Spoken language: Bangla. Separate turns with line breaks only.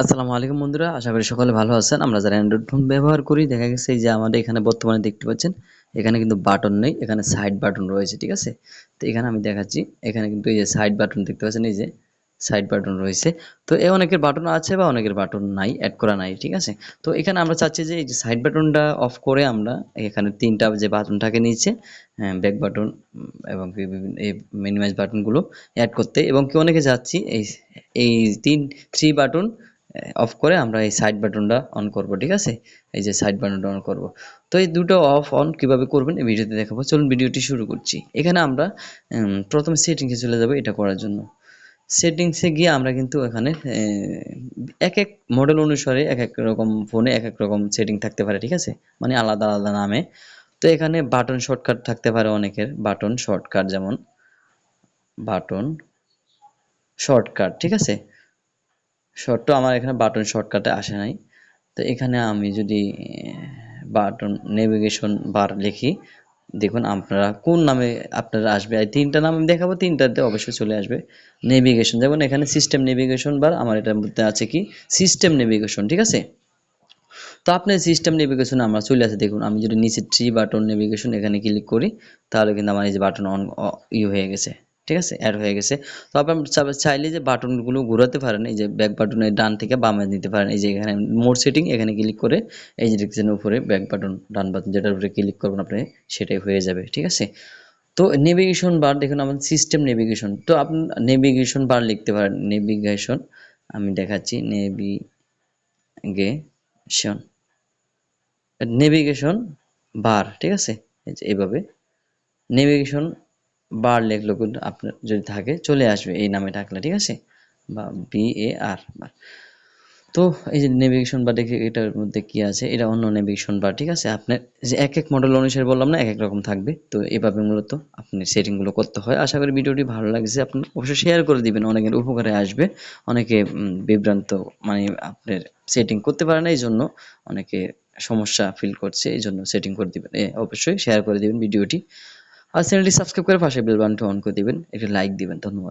আসসালামু আলাইকুম বন্ধুরা, আশা করি সকলে ভালো আছেন। আমরা যারা অ্যান্ড্রয়েড ফোন ব্যবহার করি, দেখা গেছে যে আমাদের এখানে বর্তমানে দেখতে পাচ্ছেন, এখানে কিন্তু বাটন নেই, এখানে সাইড বাটন রয়েছে, ঠিক আছে? তো এখানে আমি দেখাচ্ছি, এখানে কিন্তু এই যে সাইড বাটন দেখতে পাচ্ছেন, এই যে সাইড বাটন রয়েছে। তো এ অনেকের বাটন আছে বা অনেকের বাটন নাই অ্যাড করা নাই, ঠিক আছে? তো এখানে আমরা চাচ্ছি যে এই যে সাইড বাটনটা অফ করে আমরা এখানে তিনটা যে বাটন থাকে নিচে ব্যাক বাটন এবং এই মিনিমাইজ বাটনগুলো অ্যাড করতে। এবং কি অনেকে যাচ্ছি এই এই তিন থ্রি বাটন অফ করে আমরা এই সাইড বাটনটা অন করব, ঠিক আছে? এই যে সাইড বাটনটা অন করব। তো এই দুটো অফ অন কীভাবে করবেন এই ভিডিওতে দেখাবো। চলুন ভিডিওটি শুরু করছি। এখানে আমরা প্রথমে সেটিংসে চলে যাব এটা করার জন্য। সেটিংসে গিয়ে আমরা কিন্তু এখানে এক এক মডেল অনুসারে এক এক রকম ফোনে এক এক রকম সেটিং থাকতে পারে, ঠিক আছে? মানে আলাদা আলাদা নামে। তো এখানে বাটন শর্টকাট থাকতে পারে অনেকের। বাটন শর্টকাট যেমন বাটন শর্টকাট ঠিক আছে? শর্ট আমার এখানে বাটন শর্টকাটে আসে নাই। তো এখানে আমি যদি বাটন নেভিগেশন বার লিখি, দেখুন আপনারা কোন নামে আপনারা আসবে। আর তিনটা নাম আমি দেখাবো, তিনটাতে অবশ্যই চলে আসবে। নেভিগেশন যেমন এখানে সিস্টেম নেভিগেশন বার আমার এটার মধ্যে আছে কি? সিস্টেম নেভিগেশন ঠিক আছে? তো আপনার সিস্টেম নেভিগেশন আমরা চলে আসে, দেখুন আমি যদি নিচে থ্রি বাটন নেভিগেশন এখানে ক্লিক করি, তাহলে কিন্তু আমার এই যে বাটন অন ই হয়ে গেছে। ঠিক আছে অ্যাড হয়ে গেছে। তো আপনি চা- চাইলে যে বাটনগুলো ঘোরাতে পারেন, এই যে ব্যাক বাটনের ডান থেকে বামে নিতে পারেন, এই যে এখানে মোড সেটিং এখানে ক্লিক করে এই যে দেখছেন উপরে ব্যাক বাটন ডান বাটন যেটার উপরে ক্লিক করবেন আপনি, সেটাই হয়ে যাবে, ঠিক আছে? তো নেভিগেশন বার দেখুন আমাদের সিস্টেম নেভিগেশন তো আপনি নেভিগেশন বার লিখতে পারেন নেভিগেশন আমি দেখাচ্ছি নেভিগেশন নেভিগেশন বার ঠিক আছে? এইভাবে নেভিগেশন বার লেখলো কিন্তু আপনার যদি থাকে, চলে আসবে এই নামে থাকলে ঠিক আছে? বা বি এ আর বার। তো এই যে নেভিগেশন বার দেখে এটার মধ্যে কি আছে? এটা অন্য নেভিগেশন বার ঠিক আছে? আপনার যে এক এক মডেল অনুসারে বললাম না এক এক রকম থাকবে। তো এভাবে মূলত আপনি সেটিংগুলো করতে হয়। আশা করি ভিডিওটি ভালো লাগছে। আপনি অবশ্যই শেয়ার করে দিবেন। অনেকের উপকারে আসবে। অনেকে বিভ্রান্ত মানে আপনার সেটিং করতে পারে না এই জন্য অনেকে সমস্যা ফিল করছে এই জন্য সেটিং করে দিবেন। অবশ্যই শেয়ার করে দিবেন ভিডিওটি আর চ্যানেলটি সাবস্ক্রাইব করে পাশে বেল বাটনটি অন করে দিবেন। একটা লাইক দিবেন ধন্যবাদ।